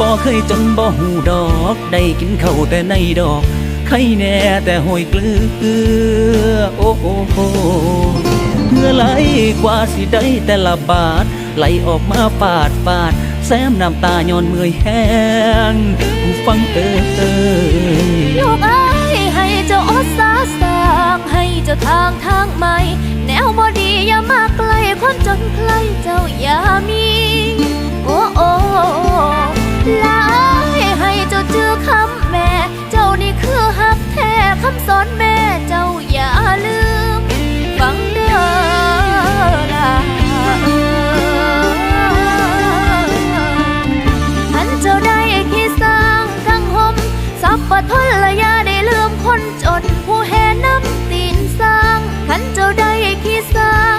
บ่เคยจนบ่หูดอก ได้กินข้าวแต่ในดอกไข่แน่แต่หอยเกลือ โอ้โอ้โอ้เพื่อไหลกว่าสิได้แต่ละบาท ไหลออกมาปาดปาด แซมน้ำตาย้อนเมื่อยแห้งผู้ฟังเอ่ย บ่ทนละยาได้ลืมคนจน ผู้แห่น้ำตีนสร้างขันเจ้าได้ขี้สร้าง